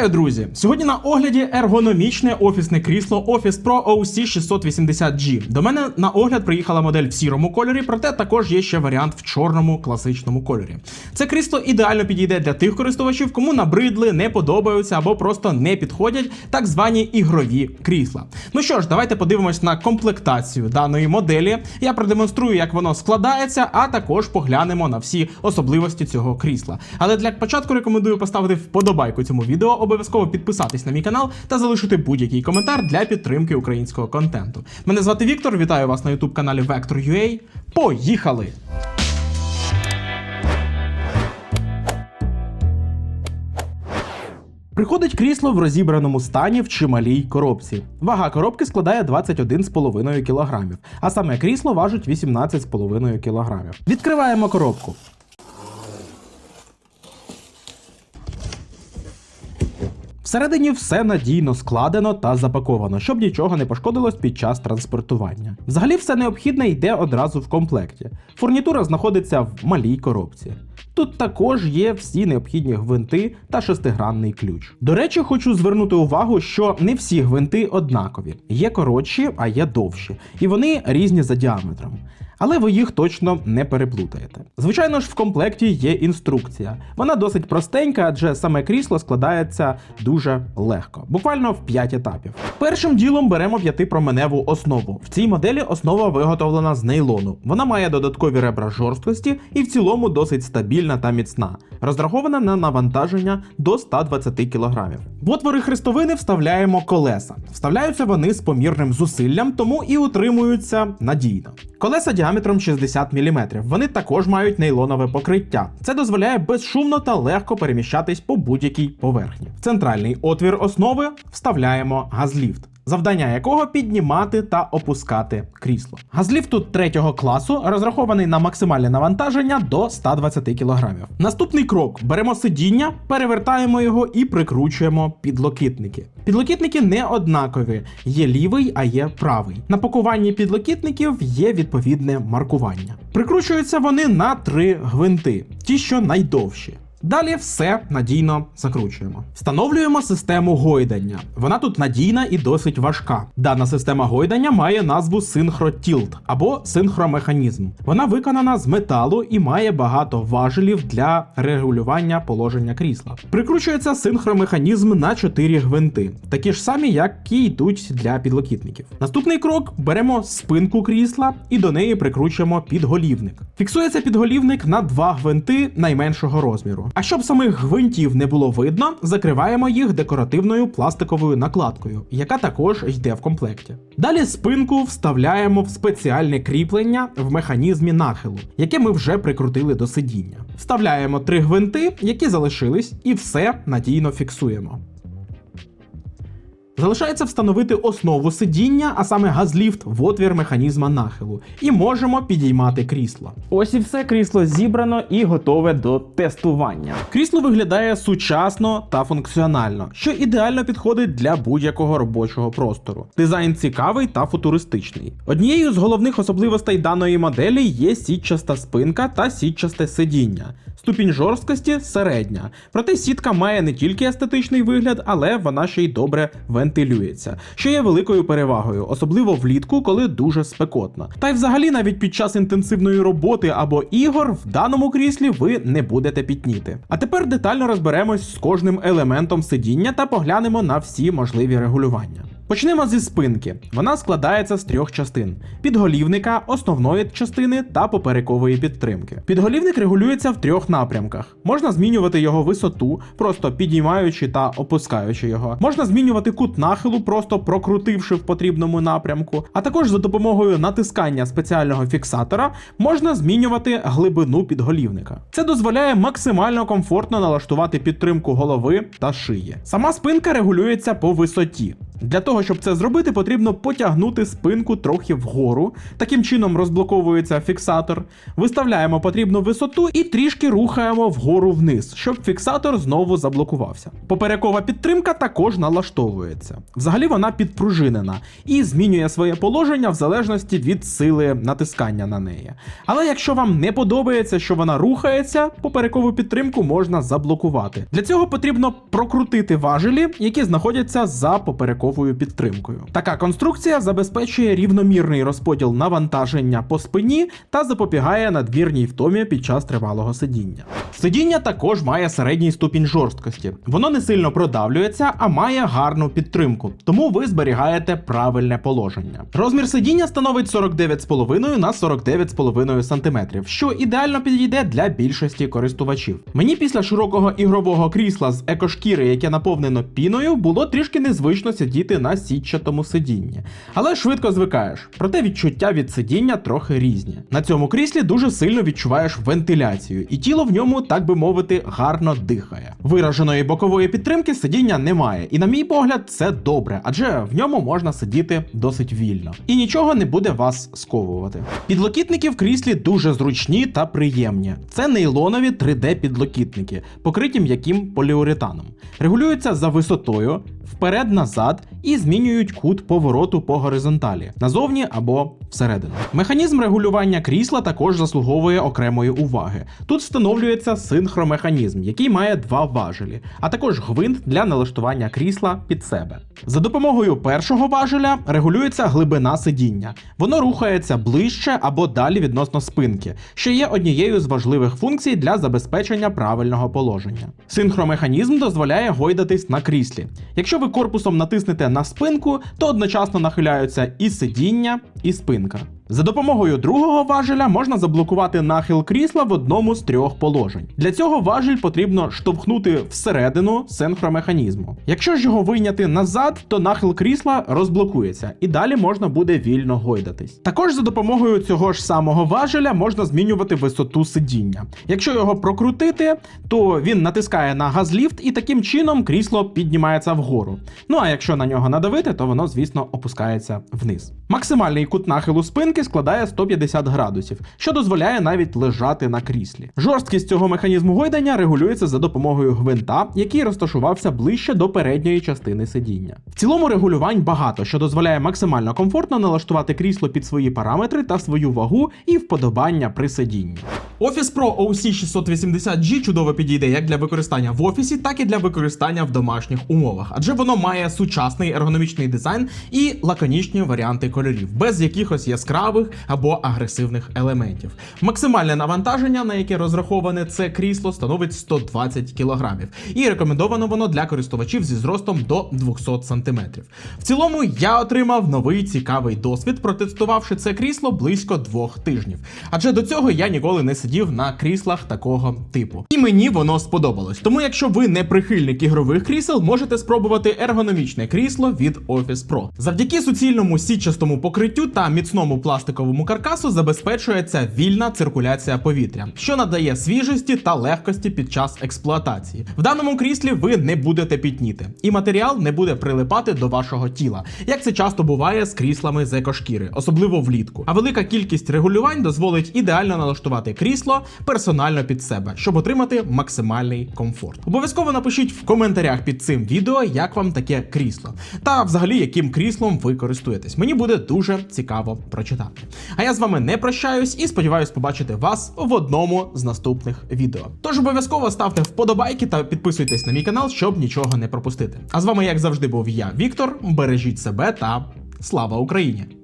Вітаю, друзі! Сьогодні на огляді ергономічне офісне крісло Office Pro OC 680G. До мене на огляд приїхала модель в сірому кольорі, проте також є ще варіант в чорному класичному кольорі. Це крісло ідеально підійде для тих користувачів, кому набридли, не подобаються або просто не підходять так звані ігрові крісла. Ну що ж, давайте подивимось на комплектацію даної моделі. Я продемонструю, як воно складається, а також поглянемо на всі особливості цього крісла. Але для початку рекомендую поставити вподобайку цьому відео, обов'язково підписатись на мій канал та залишити будь-який коментар для підтримки українського контенту. Мене звати Віктор, вітаю вас на youtube каналі Vector.ua. Поїхали! Приходить крісло в розібраному стані в чималій коробці. Вага коробки складає 21,5 кг, а саме крісло важить 18,5 кг. Відкриваємо коробку. Всередині все надійно складено та запаковано, щоб нічого не пошкодилось під час транспортування. Взагалі, все необхідне йде одразу в комплекті. Фурнітура знаходиться в малій коробці. Тут також є всі необхідні гвинти та шестигранний ключ. До речі, хочу звернути увагу, що не всі гвинти однакові. Є коротші, а є довші, і вони різні за діаметром. Але ви їх точно не переплутаєте. Звичайно ж, в комплекті є інструкція. Вона досить простенька, адже саме крісло складається дуже легко, буквально в 5 етапів. Першим ділом беремо п'ятипроменеву основу. В цій моделі основа виготовлена з нейлону. Вона має додаткові ребра жорсткості і в цілому досить стабільна та міцна, розрахована на навантаження до 120 кг. В отвори хрестовини вставляємо колеса. Вставляються вони з помірним зусиллям, тому і утримуються надійно. Колеса діаметром 60 мм. Вони також мають нейлонове покриття. Це дозволяє безшумно та легко переміщатись по будь-якій поверхні. В центральний отвір основи вставляємо газліфт. Завдання якого піднімати та опускати крісло. Газліфт тут третього класу розрахований на максимальне навантаження до 120 кг. Наступний крок: беремо сидіння, перевертаємо його і прикручуємо підлокітники. Підлокітники не однакові, є лівий, а є правий. На пакуванні підлокітників є відповідне маркування. Прикручуються вони на три гвинти, ті, що найдовші. Далі все надійно закручуємо. Встановлюємо систему гойдання. Вона тут надійна і досить важка. Дана система гойдання має назву синхротілт або синхромеханізм. Вона виконана з металу і має багато важелів для регулювання положення крісла. Прикручується синхромеханізм на 4 гвинти, такі ж самі, які йдуть для підлокітників. Наступний крок: беремо спинку крісла і до неї прикручуємо підголівник. Фіксується підголівник на 2 гвинти найменшого розміру. А щоб самих гвинтів не було видно, закриваємо їх декоративною пластиковою накладкою, яка також йде в комплекті. Далі спинку вставляємо в спеціальне кріплення в механізмі нахилу, яке ми вже прикрутили до сидіння. Вставляємо три гвинти, які залишились, і все надійно фіксуємо. Залишається встановити основу сидіння, а саме газліфт в отвір механізма нахилу, і можемо підіймати крісло. Ось і все крісло зібрано і готове до тестування. Крісло виглядає сучасно та функціонально, що ідеально підходить для будь-якого робочого простору. Дизайн цікавий та футуристичний. Однією з головних особливостей даної моделі є сітчаста спинка та сітчасте сидіння. Ступінь жорсткості середня. Проте сітка має не тільки естетичний вигляд, але вона ще й добре вентилюється, що є великою перевагою, особливо влітку, коли дуже спекотно. Та й взагалі навіть під час інтенсивної роботи або ігор в даному кріслі ви не будете пітніти. А тепер детально розберемось з кожним елементом сидіння та поглянемо на всі можливі регулювання. Почнемо зі спинки. Вона складається з трьох частин: підголівника, основної частини та поперекової підтримки. Підголівник регулюється в трьох напрямках. Можна змінювати його висоту, просто підіймаючи та опускаючи його. Можна змінювати кут нахилу, просто прокрутивши в потрібному напрямку. А також за допомогою натискання спеціального фіксатора можна змінювати глибину підголівника. Це дозволяє максимально комфортно налаштувати підтримку голови та шиї. Сама спинка регулюється по висоті. Для того, щоб це зробити, потрібно потягнути спинку трохи вгору. Таким чином розблоковується фіксатор. Виставляємо потрібну висоту і трішки рухаємо вгору вниз, щоб фіксатор знову заблокувався. Поперекова підтримка також налаштовується. Взагалі вона підпружинена і змінює своє положення в залежності від сили натискання на неї. Але якщо вам не подобається, що вона рухається, поперекову підтримку можна заблокувати. Для цього потрібно прокрутити важелі, які знаходяться за поперековою підтримкою. Така конструкція забезпечує рівномірний розподіл навантаження по спині та запобігає надмірній втомі під час тривалого сидіння. Сидіння також має середній ступінь жорсткості. Воно не сильно продавлюється, а має гарну підтримку, тому ви зберігаєте правильне положення. Розмір сидіння становить 49,5 на 49,5 см, що ідеально підійде для більшості користувачів. Мені після широкого ігрового крісла з екошкіри, яке наповнено піною, було трішки незвично сидіти на сітчатому сидінні. Але швидко звикаєш. Проте відчуття від сидіння трохи різні. На цьому кріслі дуже сильно відчуваєш вентиляцію, і тіло в ньому, так би мовити, гарно дихає. Вираженої бокової підтримки сидіння немає, і на мій погляд, це добре, адже в ньому можна сидіти досить вільно. І нічого не буде вас сковувати. Підлокітники в кріслі дуже зручні та приємні. Це нейлонові 3D-підлокітники, покриті м'яким поліуретаном. Регулюються за висотою, вперед-назад і змінюють кут повороту по горизонталі назовні або всередину. Механізм регулювання крісла також заслуговує окремої уваги. Тут встановлюється синхромеханізм, який має два важелі, а також гвинт для налаштування крісла під себе. За допомогою першого важеля регулюється глибина сидіння. Воно рухається ближче або далі відносно спинки, що є однією з важливих функцій для забезпечення правильного положення. Синхромеханізм дозволяє гойдатись на кріслі. Якщо ви корпусом натиснете на спинку, то одночасно нахиляються і сидіння, і спинка. За допомогою другого важеля можна заблокувати нахил крісла в одному з трьох положень. Для цього важель потрібно штовхнути всередину синхромеханізму. Якщо ж його вийняти назад, то нахил крісла розблокується і далі можна буде вільно гойдатись. Також за допомогою цього ж самого важеля можна змінювати висоту сидіння. Якщо його прокрутити, то він натискає на газліфт і таким чином крісло піднімається вгору. Ну а якщо на нього надавити, то воно, звісно, опускається вниз. Максимальний кут нахилу спинки складає 150 градусів, що дозволяє навіть лежати на кріслі. Жорсткість цього механізму гойдання регулюється за допомогою гвинта, який розташувався ближче до передньої частини сидіння. В цілому регулювань багато, що дозволяє максимально комфортно налаштувати крісло під свої параметри та свою вагу і вподобання при сидінні. Office Pro OC 680G чудово підійде як для використання в офісі, так і для використання в домашніх умовах, адже воно має сучасний ергономічний дизайн і лаконічні варіанти кольорів, без якихось яскравих або агресивних елементів. Максимальне навантаження, на яке розраховане це крісло, становить 120 кг, і рекомендовано воно для користувачів зі зростом до 200 см. В цілому я отримав новий цікавий досвід, протестувавши це крісло близько двох тижнів. Адже до цього я ніколи не сидів на кріслах такого типу. І мені воно сподобалось. Тому, якщо ви не прихильник ігрових крісел, можете спробувати ергономічне крісло від Office Pro. Завдяки суцільному сітчастому покриттю та міцному пластиковому каркасу забезпечується вільна циркуляція повітря, що надає свіжості та легкості під час експлуатації. В даному кріслі ви не будете пітніти, і матеріал не буде прилипати до вашого тіла, як це часто буває з кріслами з екошкіри, особливо влітку. А велика кількість регулювань дозволить ідеально налаштувати крісло персонально під себе, щоб отримати максимальний комфорт. Обов'язково напишіть в коментарях під цим відео, як вам таке крісло, та взагалі яким кріслом ви користуєтесь. Мені буде дуже цікаво прочитати. А я з вами не прощаюсь і сподіваюсь побачити вас в одному з наступних відео. Тож обов'язково ставте вподобайки та підписуйтесь на мій канал, щоб нічого не пропустити. А з вами, як завжди, був я, Віктор. Бережіть себе та слава Україні!